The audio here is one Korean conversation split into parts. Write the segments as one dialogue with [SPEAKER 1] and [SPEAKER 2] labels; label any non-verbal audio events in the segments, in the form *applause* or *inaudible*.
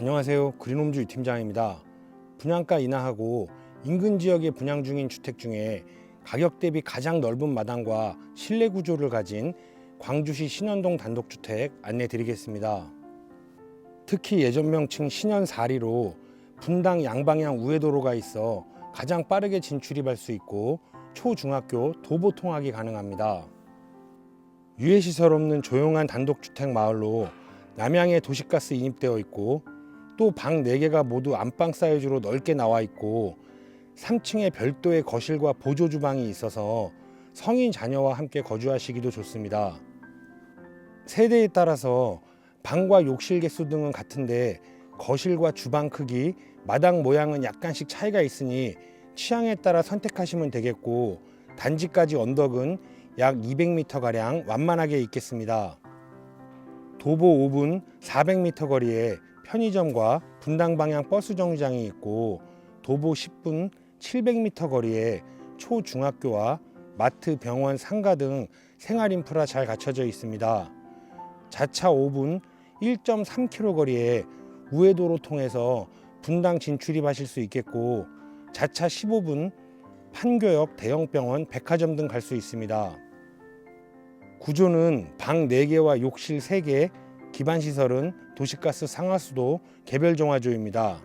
[SPEAKER 1] 안녕하세요. 그린홈즈 유팀장입니다. 분양가 인하하고 인근 지역에 분양 중인 주택 중에 가격 대비 가장 넓은 마당과 실내 구조를 가진 광주시 신현동 단독주택 안내 드리겠습니다. 특히 예전 명칭 신현 4리로 분당 양방향 우회도로가 있어 가장 빠르게 진출입할 수 있고 초중학교 도보 통학이 가능합니다. 유해시설 없는 조용한 단독주택 마을로 남양에 도시가스 인입되어 있고 또 방 4개가 모두 안방 사이즈로 넓게 나와 있고 3층에 별도의 거실과 보조 주방이 있어서 성인 자녀와 함께 거주하시기도 좋습니다. 세대에 따라서 방과 욕실 개수 등은 같은데 거실과 주방 크기, 마당 모양은 약간씩 차이가 있으니 취향에 따라 선택하시면 되겠고 단지까지 언덕은 약 200m 가량 완만하게 있겠습니다. 도보 5분 400m 거리에 편의점과 분당 방향 버스 정류장이 있고 도보 10분 700m 거리에 초중학교와 마트, 병원, 상가 등 생활 인프라 잘 갖춰져 있습니다. 자차 5분 1.3km 거리에 우회도로 통해서 분당 진출입하실 수 있겠고 자차 15분 판교역 대형병원, 백화점 등 갈 수 있습니다. 구조는 방 4개와 욕실 3개, 기반 시설은 도시가스 상하수도 개별 정화조입니다.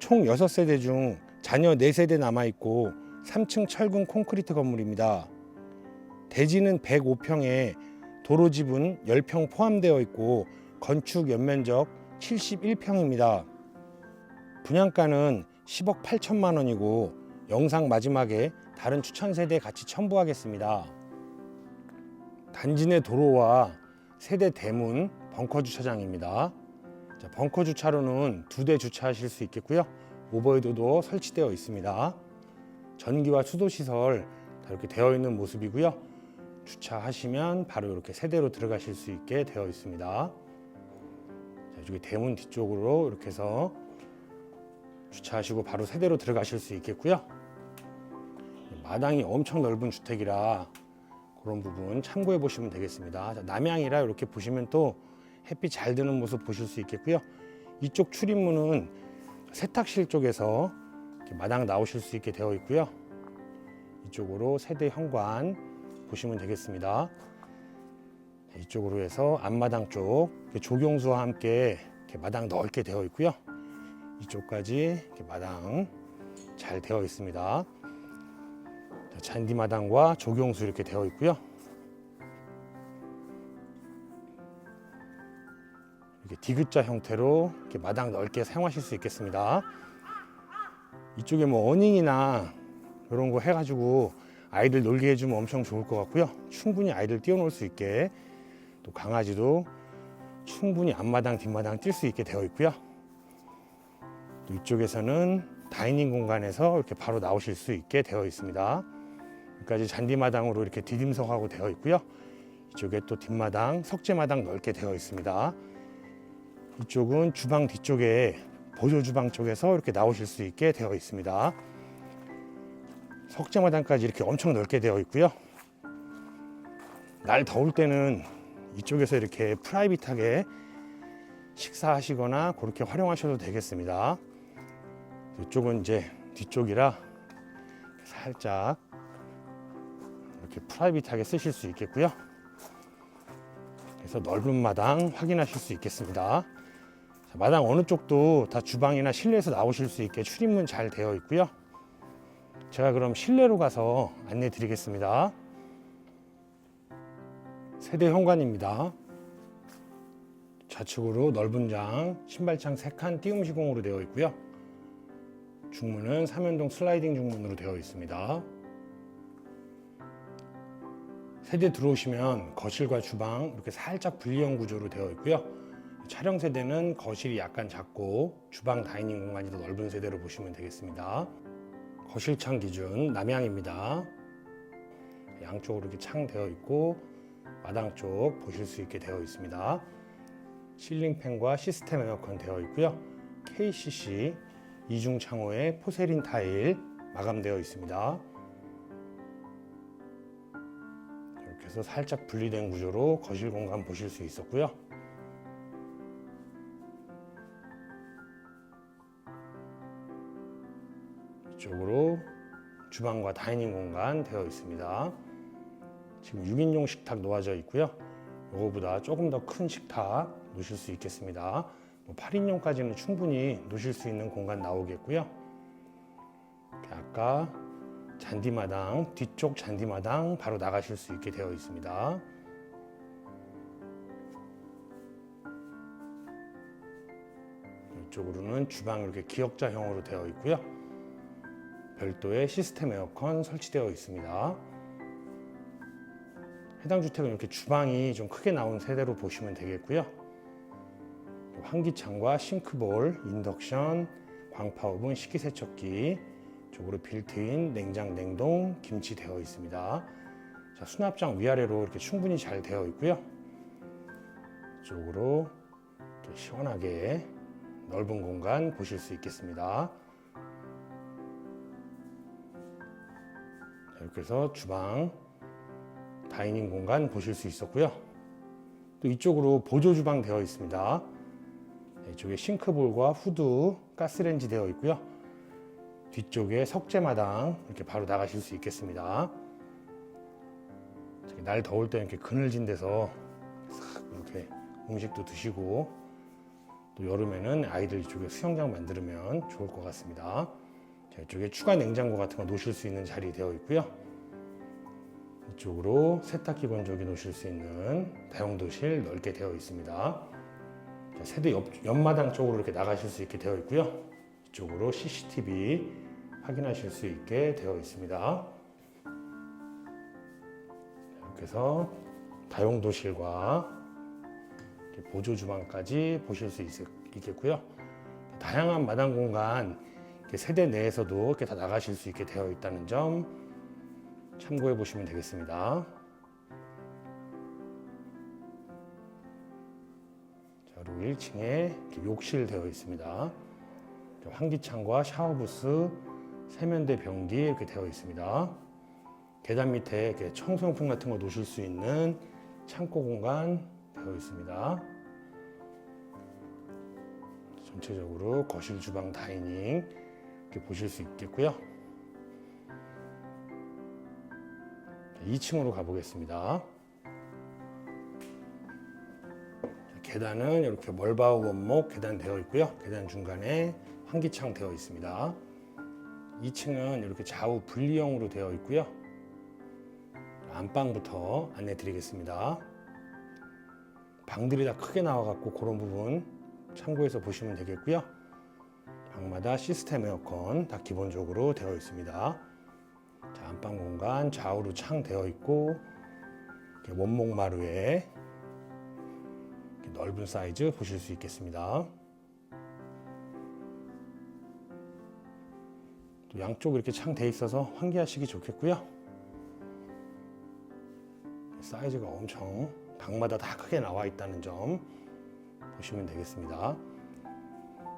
[SPEAKER 1] 총 6세대 중 자녀 4세대 남아 있고 3층 철근 콘크리트 건물입니다. 대지는 105평에 도로 지분 10평 포함되어 있고 건축 연면적 71평입니다. 분양가는 10억 8천만 원이고 영상 마지막에 다른 추천 세대 같이 첨부하겠습니다. 단지 내 도로와 세대 대문 벙커 주차장입니다. 자, 벙커 주차로는 두 대 주차하실 수 있겠고요. 오버헤드도 설치되어 있습니다. 전기와 수도 시설 다 이렇게 되어 있는 모습이고요. 주차하시면 바로 이렇게 세대로 들어가실 수 있게 되어 있습니다. 자, 이쪽에 대문 뒤쪽으로 이렇게 해서 주차하시고 바로 세대로 들어가실 수 있겠고요. 마당이 엄청 넓은 주택이라 그런 부분 참고해 보시면 되겠습니다. 자, 남향이라 이렇게 보시면 또 햇빛 잘 드는 모습 보실 수 있겠고요. 이쪽 출입문은 세탁실 쪽에서 마당 나오실 수 있게 되어 있고요. 이쪽으로 세대 현관 보시면 되겠습니다. 자, 이쪽으로 해서 앞마당 쪽 조경수와 함께 마당 넓게 되어 있고요. 이쪽까지 마당 잘 되어 있습니다. 자, 잔디마당과 조경수 이렇게 되어 있고요. 디귿자 형태로 이렇게 마당 넓게 사용하실 수 있겠습니다. 이쪽에 뭐 어닝이나 이런 거 해가지고 아이들 놀게 해주면 엄청 좋을 것 같고요. 충분히 아이들 뛰어놀 수 있게 또 강아지도 충분히 앞마당 뒷마당 뛸 수 있게 되어 있고요. 또 이쪽에서는 다이닝 공간에서 이렇게 바로 나오실 수 있게 되어 있습니다. 여기까지 잔디마당으로 이렇게 디딤석하고 되어 있고요. 이쪽에 또 뒷마당, 석재마당 넓게 되어 있습니다. 이쪽은 주방 뒤쪽에 보조 주방 쪽에서 이렇게 나오실 수 있게 되어 있습니다. 석재마당까지 이렇게 엄청 넓게 되어 있고요. 날 더울 때는 이쪽에서 이렇게 프라이빗하게 식사하시거나 그렇게 활용하셔도 되겠습니다. 이쪽은 이제 뒤쪽이라 살짝 이렇게 프라이빗하게 쓰실 수 있겠고요. 그래서 넓은 마당 확인하실 수 있겠습니다. 자, 마당 어느 쪽도 다 주방이나 실내에서 나오실 수 있게 출입문 잘 되어 있고요. 제가 그럼 실내로 가서 안내 드리겠습니다. 세대 현관입니다. 좌측으로 넓은 장, 신발창 3칸 띄움 시공으로 되어 있고요. 중문은 삼연동 슬라이딩 중문으로 되어 있습니다. 세대 들어오시면 거실과 주방 이렇게 살짝 분리형 구조로 되어 있고요. 촬영 세대는 거실이 약간 작고 주방 다이닝 공간이 더 넓은 세대로 보시면 되겠습니다. 거실 창 기준 남향입니다. 양쪽으로 이렇게 창 되어 있고 마당 쪽 보실 수 있게 되어 있습니다. 실링팬과 시스템 에어컨 되어 있고요. KCC 이중 창호에 포세린 타일 마감되어 있습니다. 이렇게 해서 살짝 분리된 구조로 거실 공간 보실 수 있었고요. 이쪽으로 주방과 다이닝 공간 되어 있습니다. 지금 6인용 식탁 놓아져 있고요. 이거보다 조금 더 큰 식탁 놓으실 수 있겠습니다. 뭐 8인용까지는 충분히 놓으실 수 있는 공간 나오겠고요. 아까 잔디마당 뒤쪽 잔디마당 바로 나가실 수 있게 되어 있습니다. 이쪽으로는 주방 이렇게 기역자형으로 되어 있고요. 별도의 시스템 에어컨 설치되어 있습니다. 해당 주택은 이렇게 주방이 좀 크게 나온 세대로 보시면 되겠고요. 환기창과 싱크볼, 인덕션, 광파오븐, 식기세척기, 쪽으로 빌트인 냉장, 냉동, 김치 되어 있습니다. 자, 수납장 위아래로 이렇게 충분히 잘 되어 있고요. 이렇게 시원하게 넓은 공간 보실 수 있겠습니다. 이렇게 해서 주방, 다이닝 공간 보실 수 있었고요. 또 이쪽으로 보조 주방 되어 있습니다. 네, 이쪽에 싱크볼과 후드, 가스레인지 되어 있고요. 뒤쪽에 석재마당 이렇게 바로 나가실 수 있겠습니다. 날 더울 때 이렇게 그늘진 데서 싹 이렇게 음식도 드시고 또 여름에는 아이들 이쪽에 수영장 만들면 좋을 것 같습니다. 자, 이쪽에 추가 냉장고 같은 거 놓으실 수 있는 자리 되어 있고요. 이쪽으로 세탁기 건조기 놓으실 수 있는 다용도실 넓게 되어 있습니다. 자, 세대 옆, 옆마당 쪽으로 이렇게 나가실 수 있게 되어 있고요. 이쪽으로 CCTV 확인하실 수 있게 되어 있습니다. 이렇게 해서 다용도실과 보조 주방까지 보실 수 있, 있겠고요. 다양한 마당 공간 세대 내에서도 이렇게 다 나가실 수 있게 되어 있다는 점 참고해 보시면 되겠습니다. 자, 그리고 1층에 욕실 되어 있습니다. 환기창과 샤워부스, 세면대 변기 이렇게 되어 있습니다. 계단 밑에 이렇게 청소용품 같은 거 놓으실 수 있는 창고 공간 되어 있습니다. 전체적으로 거실, 주방, 다이닝 이렇게 보실 수 있겠고요. 2층으로 가보겠습니다. 계단은 이렇게 멀바우 원목 계단 되어 있고요. 계단 중간에 환기창 되어 있습니다. 2층은 이렇게 좌우 분리형으로 되어 있고요. 안방부터 안내 드리겠습니다. 방들이 다 크게 나와 갖고 그런 부분 참고해서 보시면 되겠고요. 방마다 시스템 에어컨 다 기본적으로 되어 있습니다. 자, 안방 공간 좌우로 창 되어 있고 원목 마루에 넓은 사이즈 보실 수 있겠습니다. 또 양쪽 이렇게 창 돼 있어서 환기하시기 좋겠고요. 사이즈가 엄청 방마다 다 크게 나와 있다는 점 보시면 되겠습니다.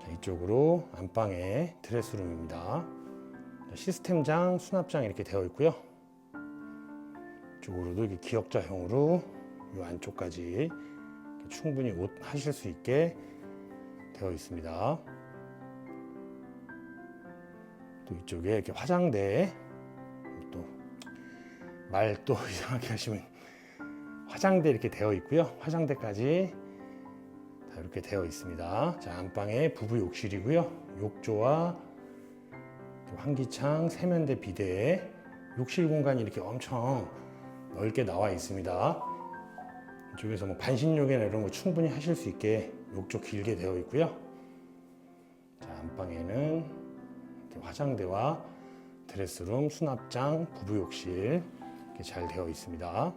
[SPEAKER 1] 자, 이쪽으로 안방에 드레스룸입니다. 시스템장, 수납장 이렇게 되어 있고요. 이쪽으로도 이렇게 기역자형으로 이 안쪽까지 충분히 옷 하실 수 있게 되어 있습니다. 또 이쪽에 이렇게 화장대 또말또 *laughs* 이상하게 하시면 화장대 이렇게 되어 있고요. 화장대까지 다 이렇게 되어 있습니다. 자, 안방에 부부 욕실이고요. 욕조와 환기창, 세면대, 비대, 욕실 공간이 이렇게 엄청 넓게 나와 있습니다. 이쪽에서 뭐 반신욕이나 이런 거 충분히 하실 수 있게 욕조 길게 되어 있고요. 자, 안방에는 화장대와 드레스룸, 수납장, 부부 욕실 이렇게 잘 되어 있습니다.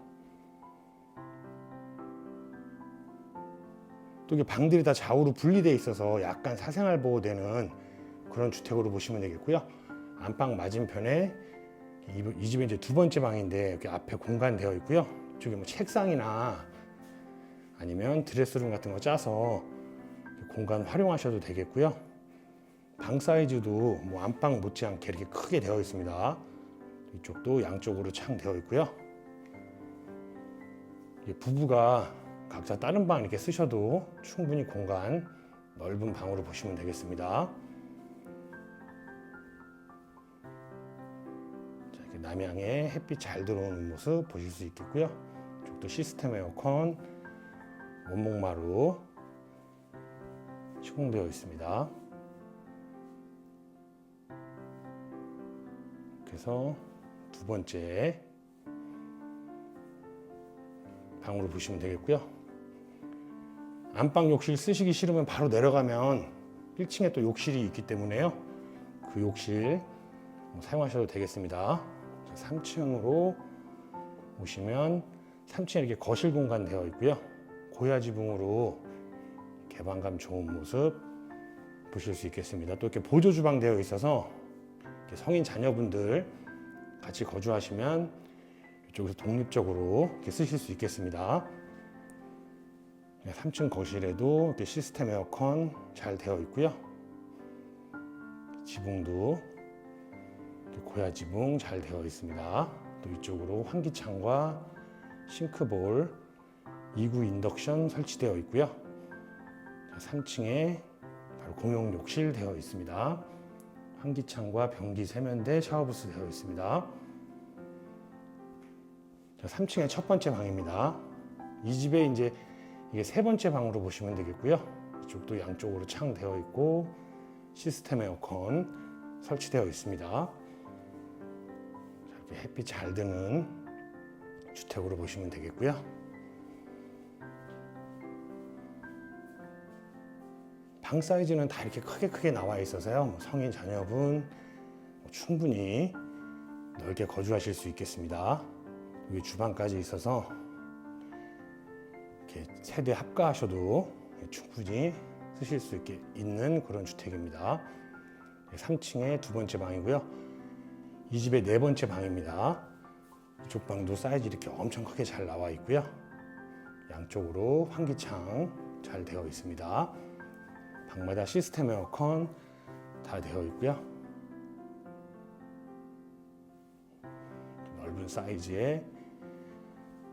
[SPEAKER 1] 또 이게 방들이 다 좌우로 분리되어 있어서 약간 사생활 보호되는 그런 주택으로 보시면 되겠고요. 안방 맞은편에 이, 이 집의 이제 두 번째 방인데 이렇게 앞에 공간 되어 있고요. 이쪽에 뭐 책상이나 아니면 드레스룸 같은 거 짜서 공간 활용하셔도 되겠고요. 방 사이즈도 뭐 안방 못지않게 이렇게 크게 되어 있습니다. 이쪽도 양쪽으로 창 되어 있고요. 부부가 각자 다른 방 이렇게 쓰셔도 충분히 공간 넓은 방으로 보시면 되겠습니다. 남향에 햇빛 잘 들어오는 모습 보실 수 있겠고요. 이쪽도 시스템 에어컨 원목마루 시공되어 있습니다. 그래서 두 번째 방으로 보시면 되겠고요. 안방 욕실 쓰시기 싫으면 바로 내려가면 1층에 또 욕실이 있기 때문에요. 그 욕실 뭐 사용하셔도 되겠습니다. 3층으로 오시면 3층에 이렇게 거실 공간 되어 있고요. 고야 지붕으로 개방감 좋은 모습 보실 수 있겠습니다. 또 이렇게 보조 주방 되어 있어서 성인 자녀분들 같이 거주하시면 이쪽에서 독립적으로 쓰실 수 있겠습니다. 3층 거실에도 이렇게 시스템 에어컨 잘 되어 있고요. 지붕도 고야 지붕 잘 되어 있습니다. 또 이쪽으로 환기창과 싱크볼 2구 인덕션 설치되어 있고요. 3층에 바로 공용 욕실 되어 있습니다. 환기창과 변기 세면대 샤워부스 되어 있습니다. 3층의 첫 번째 방입니다. 이 집에 이제 이게 세 번째 방으로 보시면 되겠고요. 이쪽도 양쪽으로 창 되어 있고 시스템 에어컨 설치되어 있습니다. 자, 이렇게 햇빛 잘 드는 주택으로 보시면 되겠고요. 방 사이즈는 다 이렇게 크게 크게 나와 있어서요. 뭐 성인 자녀분 뭐 충분히 넓게 거주하실 수 있겠습니다. 여기 주방까지 있어서 이렇게 세대 합가하셔도 충분히 쓰실 수 있게 있는 그런 주택입니다. 3층에 두 번째 방이고요. 이 집의 네 번째 방입니다. 이쪽 방도 사이즈 이렇게 엄청 크게 잘 나와 있고요. 양쪽으로 환기창 잘 되어 있습니다. 방마다 시스템 에어컨 다 되어 있고요. 넓은 사이즈의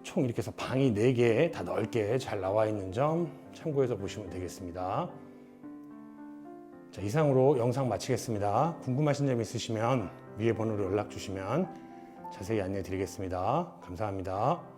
[SPEAKER 1] 총 이렇게 해서 방이 4개 다 넓게 잘 나와 있는 점 참고해서 보시면 되겠습니다. 자, 이상으로 영상 마치겠습니다. 궁금하신 점 있으시면 위에 번호로 연락 주시면 자세히 안내 드리겠습니다. 감사합니다.